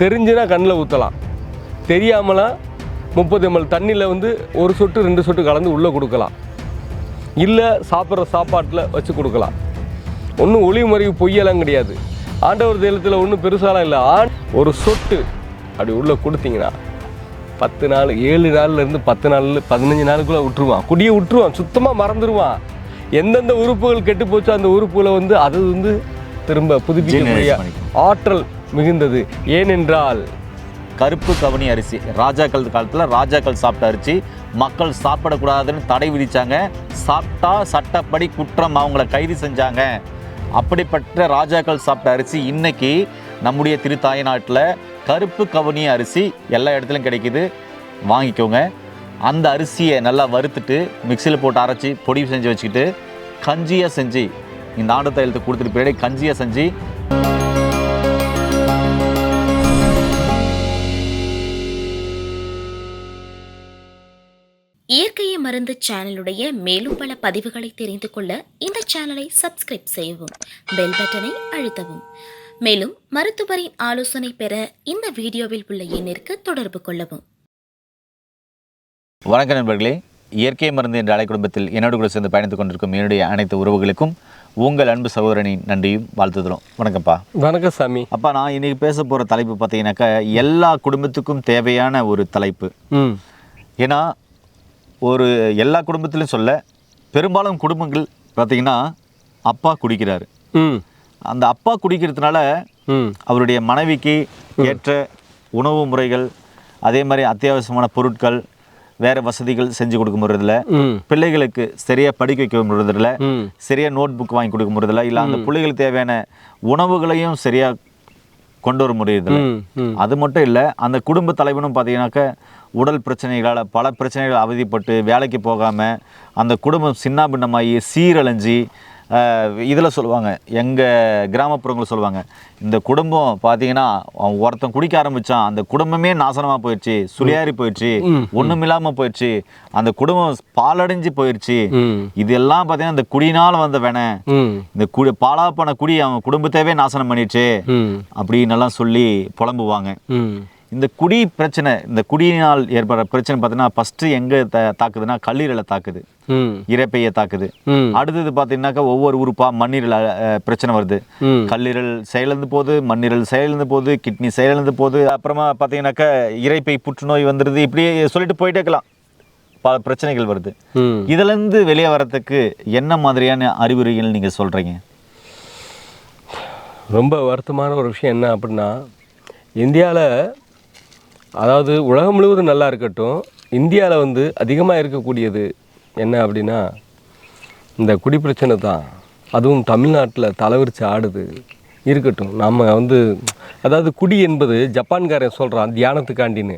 தெரிஞ்சுனா கண்ணில் ஊற்றலாம் தெரியாமலாம் முப்பது எம்எல் தண்ணியில் வந்து ஒரு சொட்டு ரெண்டு சொட்டு கலந்து உள்ளே கொடுக்கலாம். இல்லை சாப்பிட்ற சாப்பாட்டில் வச்சு கொடுக்கலாம். ஒன்றும் ஒளி மறைவு பொய்யெல்லாம் கிடையாது. ஆண்டவர் தெய்வத்தில் ஒன்றும் பெருசாலாம் இல்லை. ஆண் ஒரு சொட்டு அப்படி உள்ளே கொடுத்தீங்கன்னா பத்து நாள் ஏழு நாள்லேருந்து பத்து நாள் பதினஞ்சு நாளுக்குள்ளே விட்டுருவான் குடியை விட்டுருவான் சுத்தமாக மறந்துடுவான் எந்தெந்த உறுப்புகள் கெட்டு போச்சோ அந்த உறுப்புகளை வந்து அது வந்து திரும்ப பண்ணிக்கும். ஆற்றல் மிகுந்தது. ஏனென்றால் கருப்பு கவனி அரிசி. ராஜாக்கள் காலத்தில் ராஜாக்கள் சாப்பிட்ட அரிசி. மக்கள் சாப்பிடக்கூடாதுன்னு தடை விதித்தாங்க சாப்பிட்டா சட்டப்படி குற்றம் அவங்கள கைது செஞ்சாங்க. அப்படிப்பட்ட ராஜாக்கள் சாப்பிட்ட அரிசி இன்னைக்கு நம்முடைய திருத்தாய நாட்டில் கருப்பு கவனி அரிசி எல்லா இடத்துலையும் கிடைக்குது. வாங்கிக்கோங்க. அந்த அரிசியை நல்லா வறுத்துட்டு மிக்சியில் போட்டு அரைச்சி பொடி செஞ்சு வச்சுக்கிட்டு கஞ்சியாக செஞ்சு இந்த ஆண்டு தைலத்தை கொடுத்துட்டு பின்னாடி கஞ்சியாக செஞ்சு இயற்கையை மருந்து சேனலுடைய மேலும் பல பதிவுகளை தெரிந்து கொள்ள இந்த சேனலை சப்ஸ்கிரைப் செய்யவும் பெல் பட்டனை அழுத்தவும். மேலும் மருத்துவரின் ஆலோசனை பெற இந்த வீடியோவில் உள்ள எண்ணிற்கு தொடர்பு கொள்ளவும். வணக்கம் நண்பர்களே. இயற்கை மருந்து என்ற அலை குடும்பத்தில் என்னோடு கூட சேர்ந்து பயணித்துக் கொண்டிருக்கும் என்னுடைய அனைத்து உறவுகளுக்கும் உங்கள் அன்பு சகோதரனின் நன்றியும் வாழ்த்துதலும். வணக்கம்ப்பா. வணக்கம் சாமி. அப்பா நான் இன்னைக்கு பேச போகிற தலைப்பு பார்த்தீங்கன்னாக்கா எல்லா குடும்பத்துக்கும் தேவையான ஒரு தலைப்பு. ம். ஏன்னா ஒரு எல்லா குடும்பத்திலும் சொல்ல பெரும்பாலும் குடும்பங்கள் பார்த்தீங்கன்னா அப்பா குடிக்கிறாரு. அந்த அப்பா குடிக்கிறதுனால அவருடைய மனைவிக்கு ஏற்ற உணவு முறைகள் அதே மாதிரி அத்தியாவசியமான பொருட்கள் வேறு வசதிகள் செஞ்சு கொடுக்க முடியறதில்ல பிள்ளைகளுக்கு சரியாக படிக்க வைக்க முடியறதில்ல ம். சரியாக நோட் புக் வாங்கி கொடுக்க முடியறதில்ல இல்லை அந்த பிள்ளைகளுக்கு தேவையான உணவுகளையும் சரியாக கொண்டு வர முடியறதில்ல ம் ம். அது மட்டும் இல்லை அந்த குடும்ப தலைவனும் பார்த்தீங்கன்னாக்க உடல் பிரச்சனைகளால் பல பிரச்சனைகள் அவதிப்பட்டு வேலைக்கு போகாமல் அந்த குடும்பம் சின்னாபின்னமாகி சீரழிஞ்சு இதில் சொல்லுவாங்க. எங்கள் கிராமப்புறங்களில் சொல்லுவாங்க. இந்த குடும்பம் பார்த்தீங்கன்னா ஒருத்தன் குடிக்க ஆரம்பித்தான் அந்த குடும்பமே நாசனமாக போயிடுச்சு சுழியாரி போயிடுச்சு ஒன்றும் இல்லாமல் போயிடுச்சு அந்த குடும்பம் பாலடைஞ்சு போயிடுச்சு. இதெல்லாம் பார்த்தீங்கன்னா இந்த குடினால் வந்த வேணை இந்த குடி பாலா போன குடி அவன் குடும்பத்தையே நாசனம் பண்ணிடுச்சு. அப்படின்னு எல்லாம் சொல்லி புலம்புவாங்க. இந்த குடி பிரச்சனை இந்த குடியினால் ஏற்படுற பிரச்சனை பார்த்தீங்கன்னா ஃபஸ்ட்டு எங்கே த தாக்குதுன்னா கல்லீரலை தாக்குது. ம். இரைப்பையை தாக்குது. அடுத்தது பார்த்தீங்கன்னாக்கா ஒவ்வொரு உறுப்பாக மண்ணீரல் பிரச்சனை வருது. கல்லீரல் செயலிழந்து போகுது மண்ணீரல் செயலிழந்து போகுது கிட்னி செயலிழந்து போகுது. அப்புறமா பார்த்தீங்கன்னாக்கா இரைப்பை புற்றுநோய் வந்துடுது இப்படியே சொல்லிட்டு போயிட்டே இருக்கலாம். பல பிரச்சனைகள் வருது. இதுலேருந்து வெளியே வரத்துக்கு என்ன மாதிரியான அறிகுறிகள் நீங்கள் சொல்கிறீங்க ரொம்ப வருத்தமான ஒரு விஷயம் என்ன அப்படின்னா இந்தியாவில் அதாவது உலகம் முழுவதும் நல்லா இருக்கட்டும் இந்தியாவில் வந்து அதிகமாக இருக்கக்கூடியது என்ன அப்படின்னா இந்த குடி பிரச்சனை தான். அதுவும் தமிழ்நாட்டில் தலைவிரிச்சு ஆடுது. இருக்கட்டும் நம்ம வந்து அதாவது குடி என்பது ஜப்பான்காரன் சொல்கிறான் தியானத்துக்காண்டின்னு.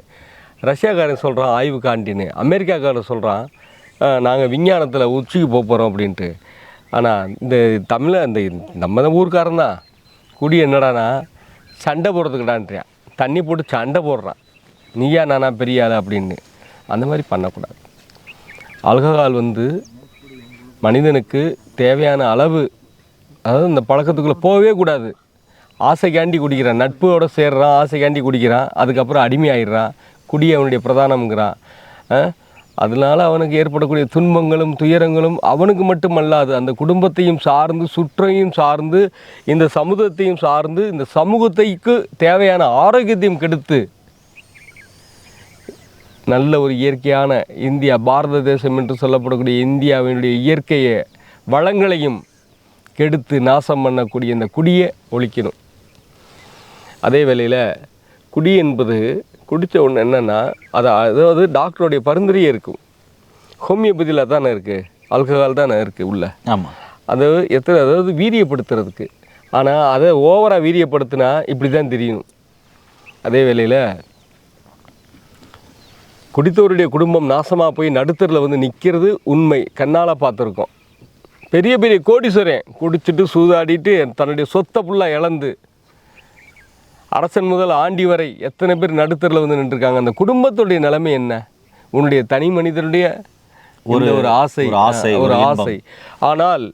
ரஷ்யாக்காரன் சொல்கிறான் ஆய்வுக்காண்டின்னு. அமெரிக்காக்காரன் சொல்கிறான் நாங்கள் விஞ்ஞானத்தில் உச்சிக்கு போக போகிறோம் அப்படின்ட்டு. ஆனால் இந்த தமிழை இந்த நம்ம தான் ஊருக்காரன் தான். குடி என்னடானா சண்டை போடுறதுக்குடான்றான் தண்ணி போட்டு சண்டை போடுறான். நீயா நானா பெரிய ஆள் அப்படின்னு அந்த மாதிரி பண்ணக்கூடாது. ஆல்கஹால் வந்து மனிதனுக்கு தேவையான அளவு அதாவது இந்த பழக்கத்துக்குள்ளே போகவே கூடாது. ஆசைக்காண்டி குடிக்கிறான் நட்போட சேர்றான் ஆசைக்காண்டி குடிக்கிறான் அதுக்கப்புறம் அடிமையாயிடுறான் குடி அவனுடைய பிரதானம்ங்கிறான். அதனால் அதனால அவனுக்கு ஏற்படக்கூடிய துன்பங்களும் துயரங்களும் அவனுக்கு மட்டுமல்லாது அந்த குடும்பத்தையும் சார்ந்து சுற்றையும் சார்ந்து இந்த சமூகத்தையும் சார்ந்து இந்த சமூகத்தைக்கு தேவையான ஆரோக்கியத்தையும் கெடுத்து நல்ல ஒரு இயற்கையான இந்தியா பாரத தேசம் என்று சொல்லப்படக்கூடிய இந்தியாவினுடைய இயற்கையை வளங்களையும் கெடுத்து நாசம் பண்ணக்கூடிய இந்த குடியை ஒழிக்கணும். அதே வேளையில் குடி என்பது குடித்த ஒன்று என்னென்னா அது அதாவது டாக்டருடைய பரிந்துரையே இருக்கும். ஹோமியோபதியில் தானே இருக்குது ஆல்கஹால் தானே இருக்குது உள்ள. ஆமாம் அது எத்தனை அதாவது வீரியப்படுத்துறதுக்கு. ஆனால் அதை ஓவராக வீரியப்படுத்தினா இப்படி தான் தெரியணும் அதே வேளையில் குடித்தவருடைய குடும்பம் நாசமாக போய் நடுத்தரில் வந்து நிற்கிறது உண்மை. கண்ணால் பார்த்துருக்கோம். பெரிய பெரிய கோடீஸ்வரன் குடிச்சிட்டு சூதாடிட்டு தன்னுடைய சொத்தை ஃபுல்லாக இழந்து அரசன் முதல் ஆண்டி வரை எத்தனை பேர் நடுத்தரில் வந்து நின்றுருக்காங்க? அந்த குடும்பத்துடைய நிலைமை என்ன? உன்னுடைய தனி மனிதனுடைய ஒரு ஒரு ஆசை. ஆசை, ஒரு. ஆசை. ஆனால்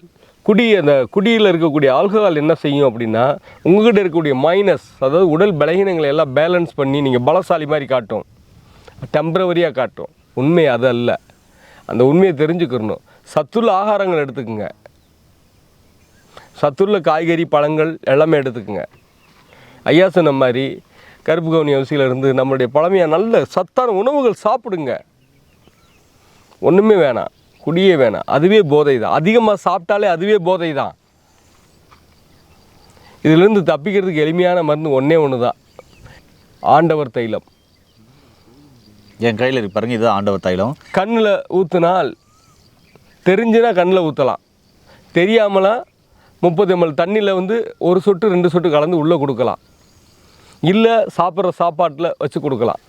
குடி அந்த குடியில் இருக்கக்கூடிய ஆல்கஹால் என்ன செய்யும் அப்படின்னா உங்ககிட்ட இருக்கக்கூடிய மைனஸ் அதாவது உடல் பலகீனங்களை எல்லாம் பேலன்ஸ் பண்ணி நீங்கள் பலசாலி மாதிரி காட்டும். டெம்பரவரியாக காட்டும் உண்மை அது அல்ல. அந்த உண்மையை தெரிஞ்சுக்கிறணும். சத்துள்ள ஆகாரங்கள் எடுத்துக்கோங்க. சத்துள்ள காய்கறி பழங்கள் எல்லாமே எடுத்துக்கோங்க. ஐயா சொன்ன மாதிரி கருப்பு கவுனி அரிசியிலேருந்து நம்மளுடைய பழமையாக நல்ல சத்தான உணவுகள் சாப்பிடுங்க. ஒன்றுமே வேணாம். குடியே வேணாம். அதுவே போதை தான் அதிகமாக சாப்பிட்டாலே அதுவே போதை தான் இதிலிருந்து தப்பிக்கிறதுக்கு எளிமையான மருந்து ஒன்றே ஒன்று தான் ஆண்டவர் தைலம். என் கையில் இருக்கு பாருங்க இதுதான் ஆண்டவர் தைலம். கண்ணில் ஊற்றினால் தெரிஞ்சுனா கண்ணில் ஊற்றலாம் தெரியாமலாம் முப்பது எம்எல் தண்ணியில் வந்து ஒரு சொட்டு ரெண்டு சொட்டு கலந்து உள்ளே கொடுக்கலாம். இல்லை சாப்பிட்ற சாப்பாட்டில் வச்சு கொடுக்கலாம்.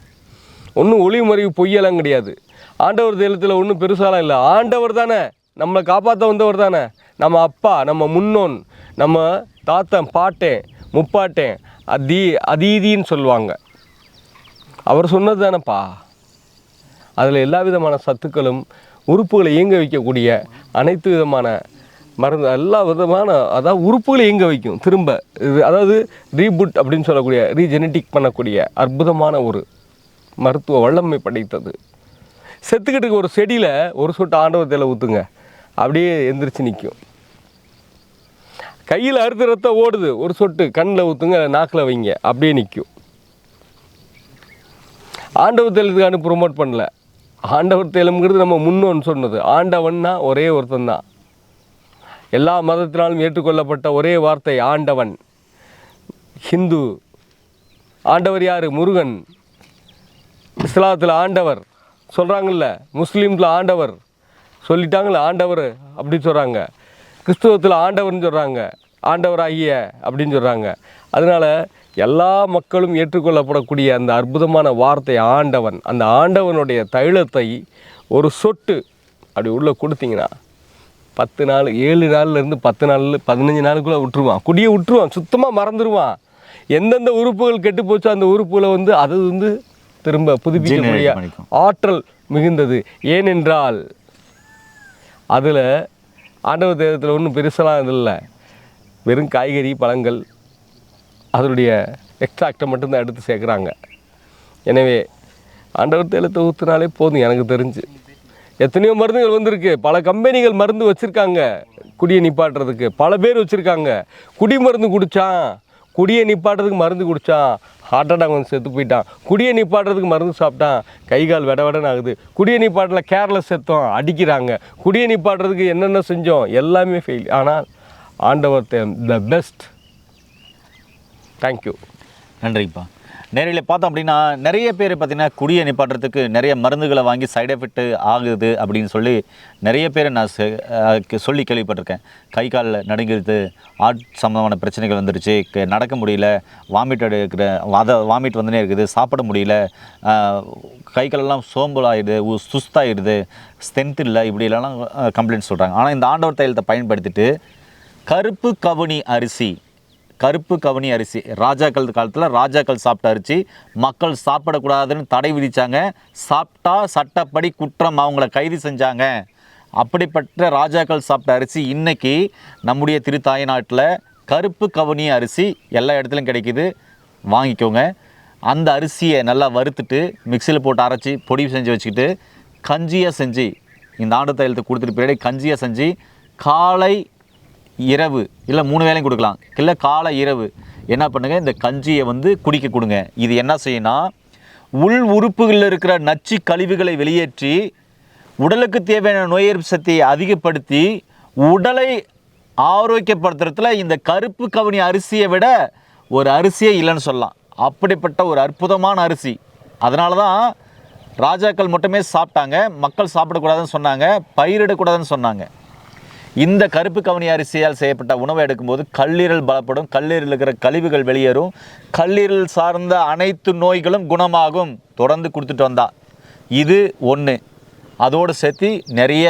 ஒன்றும் ஒளி மறைவு பொய்யெல்லாம் கிடையாது. ஆண்டவர் தெய்வத்தில் ஒன்றும் பெருசாலாம் இல்லை. ஆண்டவர் தானே. நம்மளை காப்பாற்ற வந்தவர் தானே. நம்ம அப்பா நம்ம முன்னோன் நம்ம தாத்தன் பாட்டேன் முப்பாட்டேன் அதி அதீதின்னு சொல்லுவாங்க. அவர் சொன்னது தானேப்பா. அதில் எல்லா விதமான சத்துக்களும் உறுப்புகளை இயங்க வைக்கக்கூடிய அனைத்து விதமான மருந்து எல்லா விதமான அதாவது உறுப்புகளை இயங்க வைக்கும் திரும்ப. இது அதாவது ரீபுட் அப்படின்னு சொல்லக்கூடிய ரீஜெனட்டிக் பண்ணக்கூடிய அற்புதமான ஒரு மருத்துவ வல்லமை படைத்தது. செத்துக்கிட்டு இருக்க ஒரு செடியில் ஒரு சொட்டு ஆண்டவத்தில் ஊற்றுங்க அப்படியே எந்திரிச்சு நிற்கும் கையில் அறுத்து ரத்தம் ஓடுது. ஒரு சொட்டு கண்ணில் ஊற்றுங்க நாக்கில் வைங்க. அப்படியே நிற்கும் ஆண்டவத்தில் தேலத்துக்கான ப்ரொமோட் பண்ணல. ஆண்டவர் தேலம்ங்கிறது நம்ம முன்னோன்னு சொன்னது. ஆண்டவன்னா ஒரே ஒருத்தன் தான். எல்லா மதத்தினாலும் ஏற்றுக்கொள்ளப்பட்ட ஒரே வார்த்தை ஆண்டவன். ஹிந்து. ஆண்டவர் யார்? முருகன். இஸ்லாத்தில் ஆண்டவர். சொல்கிறாங்கல்ல முஸ்லீமில் ஆண்டவர். சொல்லிட்டாங்களே ஆண்டவர் அப்படின்னு சொல்கிறாங்க கிறிஸ்துவத்தில் ஆண்டவர்னு சொல்கிறாங்க ஆண்டவர் ஆகிய அப்படின்னு சொல்கிறாங்க அதனால் எல்லா மக்களும் ஏற்றுக்கொள்ளப்படக்கூடிய அந்த அற்புதமான வார்த்தை ஆண்டவன். அந்த ஆண்டவனுடைய தைலத்தை ஒரு சொட்டு அப்படி உள்ளே கொடுத்தீங்கன்னா பத்து நாள் ஏழு நாள்லேருந்து பத்து நாள் பதினஞ்சு நாளுக்குள்ளே விட்டுருவான் குடியை விட்டுருவான் சுத்தமாக மறந்துடுவான் எந்தெந்த உறுப்புகள் கெட்டு போச்சோ அந்த உறுப்புகளை வந்து அது வந்து திரும்ப புதுப்பிக்கக்கூடிய. ஆற்றல் மிகுந்தது. ஏனென்றால் அதில் ஆண்டவர் தேவத்தில் ஒன்றும் பெருசெல்லாம் இது இல்லை. வெறும் காய்கறி பழங்கள் அதனுடைய எக்ஸ்ட்ராக்டை மட்டும்தான் எடுத்து சேர்க்குறாங்க. எனவே ஆண்டவர் தேலத்தை ஊற்றுனாலே போதும் எனக்கு தெரிஞ்சு. எத்தனையோ மருந்துகள் வந்திருக்கு. பல கம்பெனிகள் மருந்து வச்சுருக்காங்க. குடியை நிப்பாட்டுறதுக்கு. பல பேர் வச்சுருக்காங்க. குடி மருந்து குடித்தான் குடியை நிப்பாட்டுறதுக்கு மருந்து குடித்தான் ஹார்ட் அட்டாக் வந்து செத்து போயிட்டான். குடியை நிப்பாட்டுறதுக்கு மருந்து சாப்பிட்டான். கை கால் விட விடன்னு ஆகுது. குடியை நிப்பாட்டில் கேர்லெஸ் செத்தோம். அடிக்கிறாங்க. குடியை நிப்பாட்டுறதுக்கு என்னென்ன செஞ்சோம்? எல்லாமே ஃபெயில் ஆனால் ஆண்டவர் த பெஸ்ட் தேங்க்யூ நன்றிப்பா. நேரில் பார்த்தோம் அப்படின்னா நிறைய பேர் பார்த்திங்கன்னா குடியை நிப்பாட்டுறதுக்கு நிறைய மருந்துகளை வாங்கி சைடு எஃபெக்ட் ஆகுது அப்படின்னு சொல்லி நிறைய பேர் நான் செ- சொல்லி கேள்விப்பட்டிருக்கேன். கை காலில் நடுங்கிறது ஆட் சம்மந்தமான பிரச்சனைகள் வந்துருச்சு. நடக்க முடியல வாமிட் எடுக்கிற அதை வாமிட் வந்துனே இருக்குது. சாப்பிட முடியல கை காலெல்லாம் சோம்பலாகிடுது ஆயிடுது ஸ்ட்ரென்த் இல்லை இப்படிலாம் கம்ப்ளைண்ட் சொல்கிறாங்க ஆனால் இந்த ஆண்டவர் தைலத்தை பயன்படுத்திட்டு கருப்பு கவுனி அரிசி கருப்பு கவனி அரிசி. ராஜாக்கள் காலத்தில் ராஜாக்கள் சாப்பிட்ட அரிசி. மக்கள் சாப்பிடக்கூடாதுன்னு தடை விதித்தாங்க சாப்பிட்டா சட்டப்படி குற்றம் அவங்கள கைது செஞ்சாங்க. அப்படிப்பட்ட ராஜாக்கள் சாப்பிட்ட அரிசி இன்றைக்கி நம்முடைய திரு தாய்நாட்டில் கருப்பு கவனி அரிசி எல்லா இடத்துலையும் கிடைக்குது. வாங்கிக்கோங்க. அந்த அரிசியை நல்லா வறுத்துட்டு மிக்சியில் போட்டு அரைச்சி பொடி செஞ்சு வச்சுக்கிட்டு கஞ்சியாக செஞ்சு இந்த ஆண்டு தைலத்தை கொடுத்துட்டு பின்னாடி கஞ்சியாக செஞ்சு காலை இரவு இல்லை மூணு வேளையும் கொடுக்கலாம். இல்லை காலை இரவு. என்ன பண்ணுங்கள் இந்த கஞ்சியை வந்து குடிக்க கொடுங்க. இது என்ன செய்யணும்னா உள் உறுப்புகளில் இருக்கிற நச்சு கழிவுகளை வெளியேற்றி உடலுக்கு தேவையான நோய் எதிர்ப்பு சக்தியை அதிகப்படுத்தி உடலை ஆரோக்கியப்படுத்துறதுல இந்த கருப்பு கவனி அரிசியை விட ஒரு அரிசியே இல்லைன்னு சொல்லலாம். அப்படிப்பட்ட ஒரு அற்புதமான அரிசி. அதனால தான் ராஜாக்கள் மட்டுமே சாப்பிட்டாங்க. மக்கள் சாப்பிடக்கூடாதுன்னு சொன்னாங்க. பயிரிடக்கூடாதுன்னு சொன்னாங்க. இந்த கருப்பு கவனி அரிசியால் செய்யப்பட்ட உணவை எடுக்கும்போது கல்லீரல் பலப்படும். கல்லீரல் இருக்கிற கழிவுகள் வெளியேறும். கல்லீரல் சார்ந்த அனைத்து நோய்களும் குணமாகும். தொடர்ந்து கொடுத்துட்டு வந்தா. இது ஒன்று அதோடு சேர்த்து நிறைய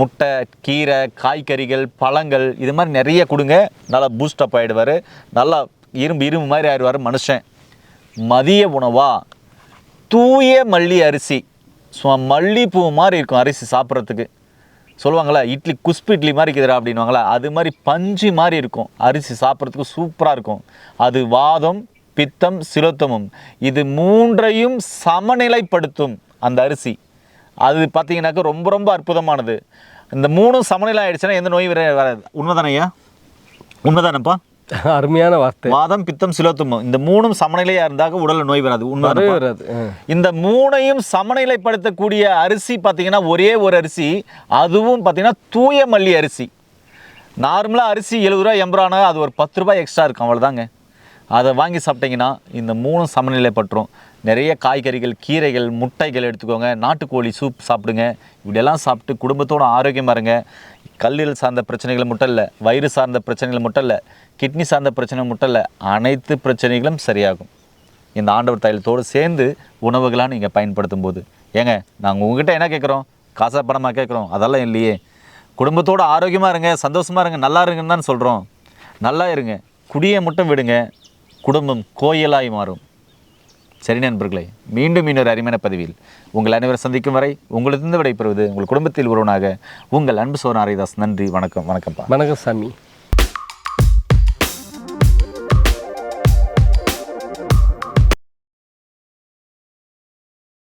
முட்டை கீரை காய்கறிகள் பழங்கள் இது மாதிரி நிறைய கொடுங்க. நல்லா பூஸ்டப் ஆகிடுவார் நல்லா இரும்பு இரும்பு மாதிரி ஆயிடுவார் மனுஷன். மதிய உணவாக தூய மல்லி அரிசி. சும்மா மல்லிப்பூ மாதிரி இருக்கும் அரிசி சாப்பிட்றதுக்கு. சொல்லுவாங்களா இட்லி குஸ்பு இட்லி மாதிரி இருக்குதுரா அப்படின்வாங்களா அது மாதிரி பஞ்சு மாதிரி இருக்கும். அரிசி சாப்பிட்றதுக்கு சூப்பராக இருக்கும். அது வாதம் பித்தம் சிலோத்தமும். இது மூன்றையும் சமநிலைப்படுத்தும் அந்த அரிசி. அது பார்த்தீங்கன்னாக்கா ரொம்ப ரொம்ப அற்புதமானது. இந்த மூணும் சமநிலை ஆகிடுச்சுன்னா எந்த நோய் வராது. உண்மைதானையா உண்மைதானப்பா? அருமையான வார்த்தை. வாதம் பித்தம் சிலோத்தமும். இந்த மூணும் சமநிலையாக இருந்தாக்க உடல்ல நோய் வராது உண்மைதானப்பா வராது. இந்த மூணையும் சமநிலைப்படுத்தக்கூடிய அரிசி பார்த்தீங்கன்னா ஒரே ஒரு அரிசி அதுவும் பார்த்தீங்கன்னா தூய மல்லி அரிசி. நார்மலாக அரிசி எழுபது ரூபா எண்பது அது ஒரு பத்து ரூபாய் எக்ஸ்ட்ரா இருக்கும் அவ்வளோதாங்க அதை வாங்கி சாப்பிட்டீங்கன்னா இந்த மூணும் சமநிலைப்பட்டுரும். நிறைய காய்கறிகள் கீரைகள் முட்டைகள் எடுத்துக்கோங்க. நாட்டுக்கோழி சூப் சாப்பிடுங்க. இப்படியெல்லாம் சாப்பிட்டு குடும்பத்தோட ஆரோக்கியமாக இருங்க கல்லீரல் சார்ந்த பிரச்சனைகள் மட்டும் இல்லை வயிறு சார்ந்த பிரச்சனைகள் மட்டும் இல்லை கிட்னி சார்ந்த பிரச்சனை மட்டும் இல்லை அனைத்து பிரச்சனைகளும் சரியாகும். இந்த ஆண்டவர் தைலத்தோடு சேர்ந்து உணவுகளாக நீங்கள் பயன்படுத்தும் போது ஏங்க நாங்கள் உங்ககிட்ட என்ன கேட்குறோம் காசா பணமாக கேட்குறோம் அதெல்லாம் இல்லையே. குடும்பத்தோடு ஆரோக்கியமாக இருங்க சந்தோஷமாக இருங்க நல்லா இருங்கன்னு தான் சொல்கிறோம் நல்லா இருங்க. குடியை மட்டும் விடுங்க. குடும்பம் கோயிலாய் மாறும். சரி நண்பர்களே மீண்டும் இன்னொரு அருமையான பதிவில் உங்கள் அனைவரும் சந்திக்கும் வரை உங்களிருந்து விடைபெறுவது உங்கள் குடும்பத்தில் ஒருவனாக உங்கள் அன்பு சோழன் ஹரிதாஸ். நன்றி வணக்கம் வணக்கம்ப்பா. வணக்கம் சாமி.